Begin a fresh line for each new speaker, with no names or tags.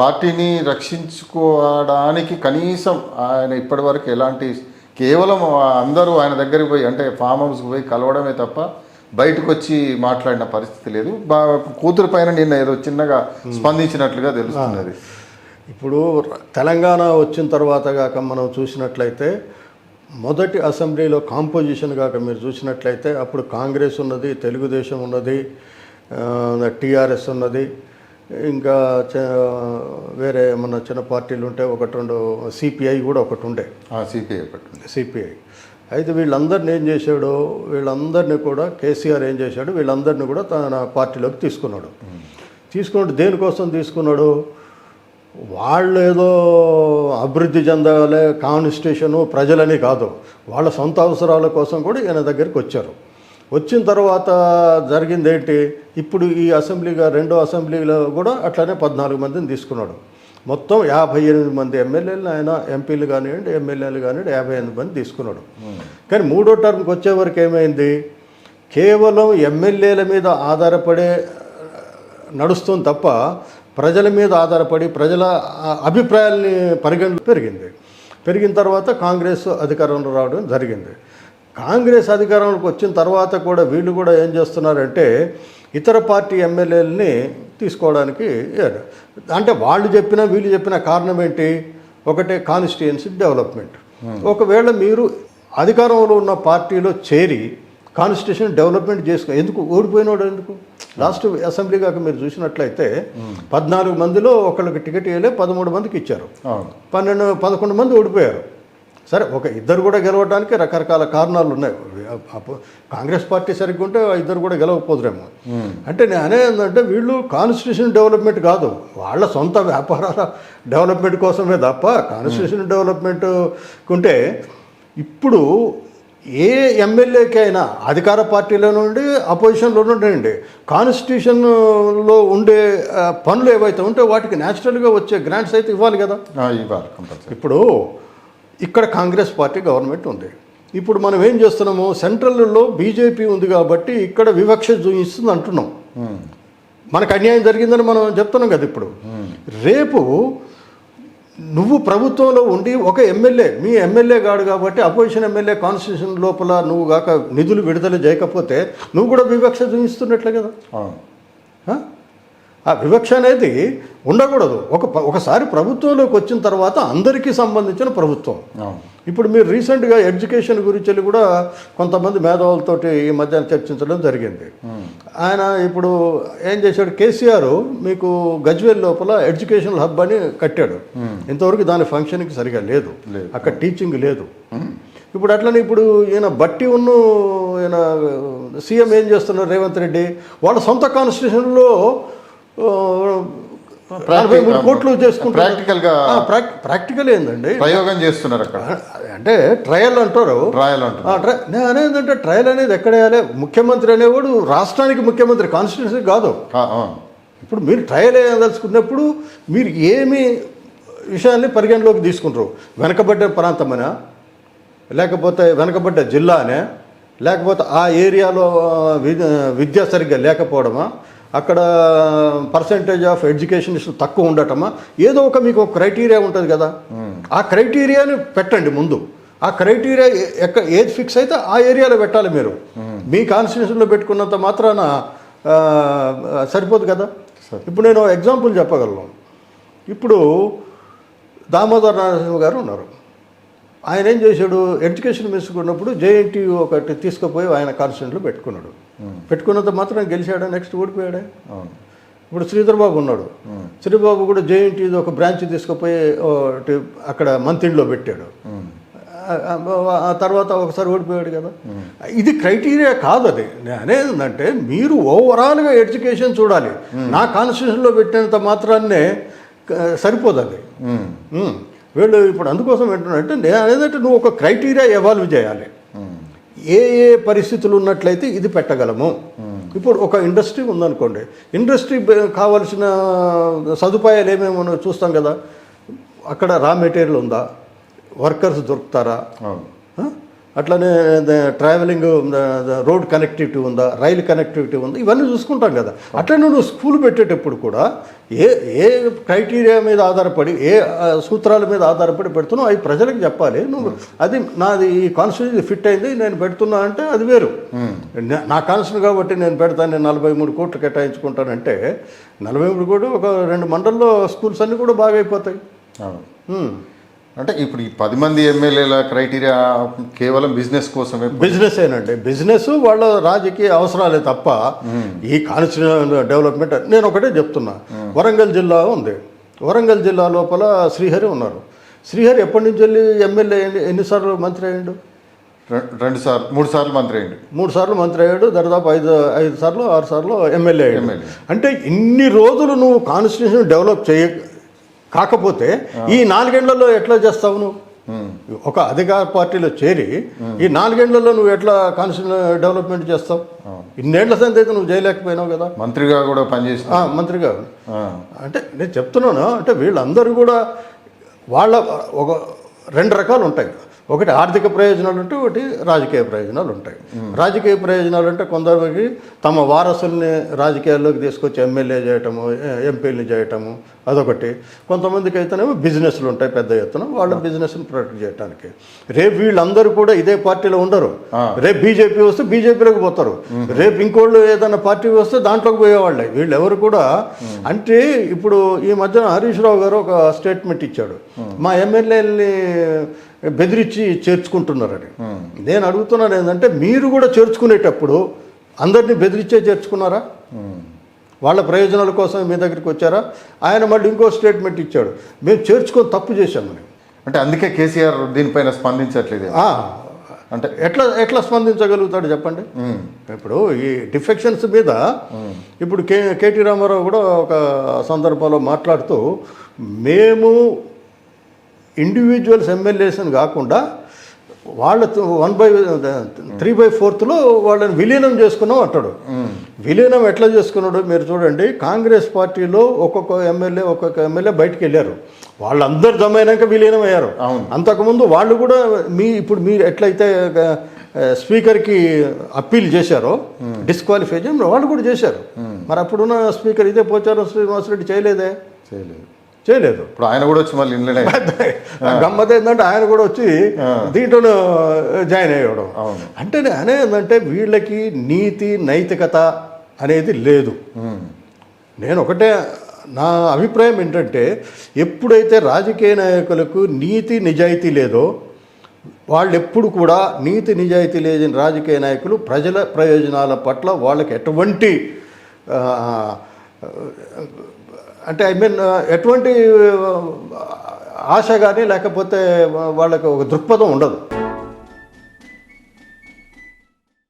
పార్టీని రక్షించుకోవడానికి కనీసం ఆయన ఇప్పటివరకు ఎలాంటి కేవలం అందరూ ఆయన దగ్గరికి పోయి అంటే ఫామ్ హౌస్కి పోయి కలవడమే తప్ప బయటకు వచ్చి మాట్లాడిన పరిస్థితి లేదు. కూతురు పైన నిన్న ఏదో చిన్నగా స్పందించినట్లుగా తెలుస్తున్నది.
ఇప్పుడు తెలంగాణ వచ్చిన తర్వాత కాక మనం చూసినట్లయితే మొదటి అసెంబ్లీలో కాంపోజిషన్ కాక మీరు చూసినట్లయితే అప్పుడు కాంగ్రెస్ ఉన్నది తెలుగుదేశం ఉన్నది టీఆర్ఎస్ ఉన్నది ఇంకా వేరే మన చిన్న పార్టీలు ఉంటే ఒకటి రెండు సిపిఐ కూడా ఒకటి ఉండే.
సిపిఐ ఒకటి
సిపిఐ అయితే వీళ్ళందరిని ఏం చేశాడు వీళ్ళందరినీ కూడా కేసీఆర్ ఏం చేశాడు వీళ్ళందరినీ కూడా తన పార్టీలోకి తీసుకున్నాడు. తీసుకున్నాడు దేనికోసం తీసుకున్నాడు? వాళ్ళు ఏదో అభివృద్ధి చెందాలి కాన్స్టిట్యూషను ప్రజలని కాదు. వాళ్ళ సొంత అవసరాల కోసం కూడా ఈయన దగ్గరికి వచ్చారు. వచ్చిన తర్వాత జరిగింది ఏంటి ఇప్పుడు ఈ అసెంబ్లీగా రెండో అసెంబ్లీలో కూడా అట్లానే పద్నాలుగు మందిని తీసుకున్నాడు. మొత్తం యాభై ఎనిమిది మంది ఎమ్మెల్యేలు ఆయన ఎంపీలు కానివ్వండి ఎమ్మెల్యేలు కానివ్వండి యాభై ఎనిమిది మంది తీసుకున్నాడు. కానీ మూడో టర్మ్కి వచ్చే వరకు ఏమైంది? కేవలం ఎమ్మెల్యేల మీద ఆధారపడే నడుస్తుంది తప్ప ప్రజల మీద ఆధారపడి ప్రజల అభిప్రాయాల్ని పరిగణలో పెరిగింది. పెరిగిన తర్వాత కాంగ్రెస్ అధికారంలో రావడం జరిగింది. కాంగ్రెస్ అధికారంలోకి వచ్చిన తర్వాత కూడా వీళ్ళు కూడా ఏం చేస్తున్నారంటే ఇతర పార్టీ ఎమ్మెల్యేలని తీసుకోవడానికి అంటే వాళ్ళు చెప్పిన వీళ్ళు చెప్పిన కారణం ఏంటి? ఒకటే కాన్స్టిట్యుయెన్సీ డెవలప్మెంట్ ఒకవేళ మీరు అధికారంలో ఉన్న పార్టీలో చేరి కాన్స్టిట్యూషన్ డెవలప్మెంట్ చేసుకో ఎందుకు? ఓడిపోయినోడు ఎందుకు? లాస్ట్ అసెంబ్లీ కాక మీరు చూసినట్లయితే పద్నాలుగు మందిలో ఒకళ్ళకి టికెట్ ఇవ్వలే పదమూడు మందికి ఇచ్చారు. పన్నెండు పదకొండు మంది ఓడిపోయారు. సరే ఒక ఇద్దరు కూడా గెలవడానికి రకరకాల కారణాలు ఉన్నాయి. కాంగ్రెస్ పార్టీ సరిగ్గా ఉంటే ఇద్దరు కూడా గెలవకపోదురేమో. అంటే నేను అనేది ఏంటంటే వీళ్ళు కాన్స్టిట్యూషన్ డెవలప్మెంట్ కాదు. వాళ్ళ సొంత వ్యాపారాల డెవలప్మెంట్ కోసమే తప్ప కాన్స్టిట్యూషన్ డెవలప్మెంట్ ఉంటే ఇప్పుడు ఏ ఎమ్మెల్యేకైనా అధికార పార్టీలో నుండి అపోజిషన్లో ఉండండి కాన్స్టిట్యూషన్లో ఉండే పనులు ఏవైతే ఉంటే వాటికి న్యాచురల్గా వచ్చే గ్రాంట్స్ అయితే ఇవ్వాలి కదా.
ఇవ్వాలి కంపల్సరీ
ఇప్పుడు ఇక్కడ కాంగ్రెస్ పార్టీ గవర్నమెంట్ ఉంది. ఇప్పుడు మనం ఏం చేస్తున్నాము సెంట్రల్లో బీజేపీ ఉంది కాబట్టి ఇక్కడ వివక్ష చూపిస్తుంది అంటున్నాం. మనకు అన్యాయం జరిగిందని మనం చెప్తున్నాం కదా ఇప్పుడు. రేపు నువ్వు ప్రభుత్వంలో ఉండి ఒక ఎమ్మెల్యే మీ ఎమ్మెల్యే కాడు కాబట్టి అపోజిషన్ ఎమ్మెల్యే కాన్స్టిట్యూషన్ లోపల నువ్వు కాక నిధులు విడుదల చేయకపోతే నువ్వు కూడా వివక్ష చూపిస్తున్నట్లే కదా. ఆ? వివక్ష అనేది ఉండకూడదు. ఒక ఒకసారి ప్రభుత్వంలోకి వచ్చిన తర్వాత అందరికీ సంబంధించిన ప్రభుత్వం. ఇప్పుడు మీరు రీసెంట్గా ఎడ్యుకేషన్ గురించి కూడా కొంతమంది మేధావులతోటి ఈ మధ్య చర్చించడం జరిగింది. ఆయన ఇప్పుడు ఏం చేశాడు? కేసీఆర్ మీకు గజ్వేల్ లోపల ఎడ్యుకేషనల్ హబ్ అని కట్టాడు. ఇంతవరకు దాని ఫంక్షన్కి సరిగా లేదు.
లేదు.
అక్కడ టీచింగ్ లేదు. ఇప్పుడు అట్లనే ఇప్పుడు ఈయన బట్టి ఉన్న ఈయన సీఎం ఏం చేస్తున్నారు? రేవంత్ రెడ్డి వాళ్ళ సొంత కాన్స్టిట్యూషన్లో నలభై మూడు కోట్లు చేసుకుంటారు
Practical గా-
ప్రాక్టికల్ ఏందండి?
ప్రయోగం చేస్తున్నారు అక్కడ.
అంటే ట్రయల్ అంటారు.
ట్రయల్ అంటున్నారు
ఆ, ట్రై- నేను అనేది అంటే ట్రయల్ అనేది ఎక్కడ వేయాలి? ముఖ్యమంత్రి అనేవాడు రాష్ట్రానికి ముఖ్యమంత్రి కాన్స్టిట్యూన్సీ కాదు. ఇప్పుడు మీరు ట్రయల్ వేయదలుచుకున్నప్పుడు మీరు ఏమి విషయాల్ని పరిగణలోకి తీసుకుంటారు? వెనకబడ్డ ప్రాంతమనా? లేకపోతే వెనకబడ్డ జిల్లానే? లేకపోతే ఆ ఏరియాలో విద్య సరిగ్గా లేకపోవడమా? అక్కడ పర్సంటేజ్ ఆఫ్ ఎడ్యుకేషన్ తక్కువ ఉండటమా? ఏదో ఒక మీకు ఒక క్రైటీరియా ఉంటుంది కదా. ఆ క్రైటీరియాని పెట్టండి ముందు. ఆ క్రైటీరియా ఎ- ఎక్క ఏది ఫిక్స్ అయితే ఆ ఏరియాలో పెట్టాలి మీరు. మీ కాన్స్టిట్యూషన్లో పెట్టుకున్నంత మాత్రాన సరిపోదు కదా. ఇప్పుడు నేను ఎగ్జాంపుల్ చెప్పగలను. ఇప్పుడు దామోదర్ నరసింహ గారు ఉన్నారు. ఆయన ఏం చేశాడు? ఎడ్యుకేషన్ మినిస్టర్ ఉన్నప్పుడు జేఎన్టీ ఒకటి తీసుకుపోయి ఆయన కాన్స్టిట్యూన్లో పెట్టుకున్నాడు. పెట్టుకున్నంత మాత్రం గెలిచాడా నెక్స్ట్ ఓడిపోయాడే? ఇప్పుడు శ్రీధర్ బాబు ఉన్నాడు శ్రీబాబు కూడా జేఎన్టీ ఒక బ్రాంచ్ తీసుకుపోయి అక్కడ మంత్రిలో పెట్టాడు. ఆ- ఆ- తర్వాత ఒకసారి ఓడిపోయాడు కదా. ఇది క్రైటీరియా కాదు అది అనేది ఏంటంటే మీరు ఓవరాల్గా ఎడ్యుకేషన్ చూడాలి. నా కాన్స్టిట్యూషన్లో పెట్టినంత మాత్రాన్నే సరిపోదు అది. వీళ్ళు ఇప్పుడు అందుకోసం ఏంటంటే నేను అనేదంటే నువ్వు ఒక క్రైటీరియా ఎవాల్వ్ చేయాలి. ఏ ఏ పరిస్థితులు ఉన్నట్లయితే ఇది పెట్టగలము. ఇప్పుడు ఒక ఇండస్ట్రీ ఉందనుకోండి. ఇండస్ట్రీ కావాల్సిన సదుపాయాలు ఏమేమో చూస్తాం కదా. అక్కడ రా మెటీరియల్ ఉందా? వర్కర్స్ దొరుకుతారా? అట్లనే ట్రావెలింగ్ రోడ్ కనెక్టివిటీ ఉందా రైలు కనెక్టివిటీ ఉందా ఇవన్నీ చూసుకుంటాం కదా. అట్లనే నువ్వు స్కూల్ పెట్టేటప్పుడు కూడా ఏ ఏ క్రైటీరియా మీద ఆధారపడి ఏ సూత్రాల మీద ఆధారపడి పెడుతున్నావు అవి ప్రజలకు చెప్పాలి. నువ్వు అది నాది ఈ కాన్స్టిట్యూన్సీ ఫిట్ అయింది నేను పెడుతున్నా అంటే అది వేరు. నా- నా కాన్స్టిట్యూన్ కాబట్టి నేను పెడతాను నేను నలభై మూడు కోట్లు కేటాయించుకుంటానంటే నలభై మూడు కోట్లు ఒక రెండు మండల్లో స్కూల్స్ అన్నీ కూడా బాగా అయిపోతాయి.
అంటే ఇప్పుడు ఈ పది మంది ఎమ్మెల్యేల క్రైటీరియా కేవలం బిజినెస్ కోసమే
బిజినెస్ ఏనండి. బిజినెస్ వాళ్ళ రాజకీయ అవసరాలే తప్ప ఈ కాన్స్టిట్యూషన్ డెవలప్మెంట్ నేను ఒకటే చెప్తున్నా. వరంగల్ జిల్లా ఉంది. వరంగల్ జిల్లా లోపల శ్రీహరి ఉన్నారు. శ్రీహరి ఎప్పటి నుంచి వెళ్ళి ఎమ్మెల్యే? ఎన్నిసార్లు మంత్రి అయ్యిండు
రెండు సార్లు మూడు సార్లు మంత్రి అయ్యిండు
మూడు సార్లు మంత్రి అయ్యాడు. దరిదాపు ఐదు ఐదు సార్లు ఆరు సార్లు ఎమ్మెల్యే అయ్యాడు. అంటే ఇన్ని రోజులు నువ్వు కాన్స్టిట్యూషన్ డెవలప్ చేయ కాకపోతే ఈ నాలుగేళ్ళలో ఎట్లా చేస్తావు నువ్వు. ఒక అధికార పార్టీలో చేరి ఈ నాలుగేళ్ళలో నువ్వు ఎట్లా కాన్స్టిట్యూషన్ డెవలప్మెంట్ చేస్తావు? ఇన్నేళ్ళ సంది అయితే నువ్వు చేయలేకపోయినావు కదా?
మంత్రిగా కూడా పనిచేసిన
ఆ, మంత్రిగా. అంటే నేను చెప్తున్నాను అంటే వీళ్ళందరూ కూడా వాళ్ళ ఒక రెండు రకాలు ఉంటాయి. ఒకటి ఆర్థిక ప్రయోజనాలు ఉంటాయి ఒకటి రాజకీయ ప్రయోజనాలు ఉంటాయి. రాజకీయ ప్రయోజనాలు అంటే కొందరికి తమ వారసుల్ని రాజకీయాల్లోకి తీసుకొచ్చి ఎమ్మెల్యే చేయటము ఎ- ఎంపీని చేయటము అదొకటి. కొంతమందికి అయితేనేమో బిజినెస్లు ఉంటాయి పెద్ద ఎత్తున వాళ్ళ బిజినెస్ని ప్రొటెక్ట్ చేయడానికి రేపు వీళ్ళందరూ కూడా ఇదే పార్టీలో ఉండరు. రేపు బీజేపీ వస్తే బీజేపీలోకి పోతారు. రేపు ఇంకోళ్ళు ఏదైనా పార్టీ వస్తే దాంట్లోకి పోయేవాళ్ళే. వీళ్ళు ఎవరు కూడా అంటే ఇప్పుడు ఈ మధ్యన హరీష్ రావు గారు ఒక స్టేట్మెంట్ ఇచ్చాడు. మా ఎమ్మెల్యేలని బెదిరించి చేర్చుకుంటున్నారని. నేను అడుగుతున్నాను ఏంటంటే మీరు కూడా చేర్చుకునేటప్పుడు అందరినీ బెదిరించే చేర్చుకున్నారా. వాళ్ళ ప్రయోజనాల కోసం మీ దగ్గరికి వచ్చారా? ఆయన మళ్ళీ ఇంకో స్టేట్మెంట్ ఇచ్చాడు. మేము చేర్చుకొని తప్పు చేశామని
అంటే అందుకే కేసీఆర్ దీనిపైన స్పందించట్లేదు. అంటే
ఎట్లా ఎట్లా స్పందించగలుగుతాడు చెప్పండి. ఇప్పుడు ఈ డిఫెక్షన్స్ మీద ఇప్పుడు కే కేటీ రామారావు కూడా ఒక సందర్భంలో మాట్లాడుతూ మేము ఇండివిజువల్స్ ఎమ్మెల్యేస్ని కాకుండా వాళ్ళ వన్ బై త్రీ బై ఫోర్త్లో వాళ్ళని విలీనం చేసుకున్నాం అంటాడు. విలీనం ఎట్లా చేసుకున్నాడు మీరు చూడండి కాంగ్రెస్ పార్టీలో ఒక్కొక్క ఎమ్మెల్యే ఒక్కొక్క ఎమ్మెల్యే బయటికి వెళ్ళారు. వాళ్ళందరూ జమైనాక విలీనం అయ్యారు.
అవును.
అంతకుముందు వాళ్ళు కూడా మీ ఇప్పుడు మీరు ఎట్లయితే స్పీకర్కి అప్పీల్ చేశారో డిస్క్వాలిఫై చేయ వాళ్ళు కూడా చేశారు. మరి అప్పుడున్న స్పీకర్ ఇదే పోచారం శ్రీనివాసరెడ్డి చేయలేదే?
చేయలేదు.
చేయలేదు.
ఇప్పుడు ఆయన కూడా వచ్చి మళ్ళీ ఇంట్లోనే
గమ్మత్ ఏంటంటే ఆయన కూడా వచ్చి దీంట్లో జాయిన్ అయ్యాడు. అంటే అనేది ఏంటంటే వీళ్ళకి నీతి నైతికత అనేది లేదు. నేను ఒకటే నా అభిప్రాయం ఏంటంటే ఎప్పుడైతే రాజకీయ నాయకులకు నీతి నిజాయితీ లేదో వాళ్ళు ఎప్పుడు కూడా నీతి నిజాయితీ లేని రాజకీయ నాయకులు ప్రజల ప్రయోజనాల పట్ల వాళ్ళకి ఎటువంటి అంటే ఐ మీన్ uh, ఎటువంటి uh, ఆశ కానీ లేకపోతే వాళ్ళకి ఒక దృక్పథం ఉండదు.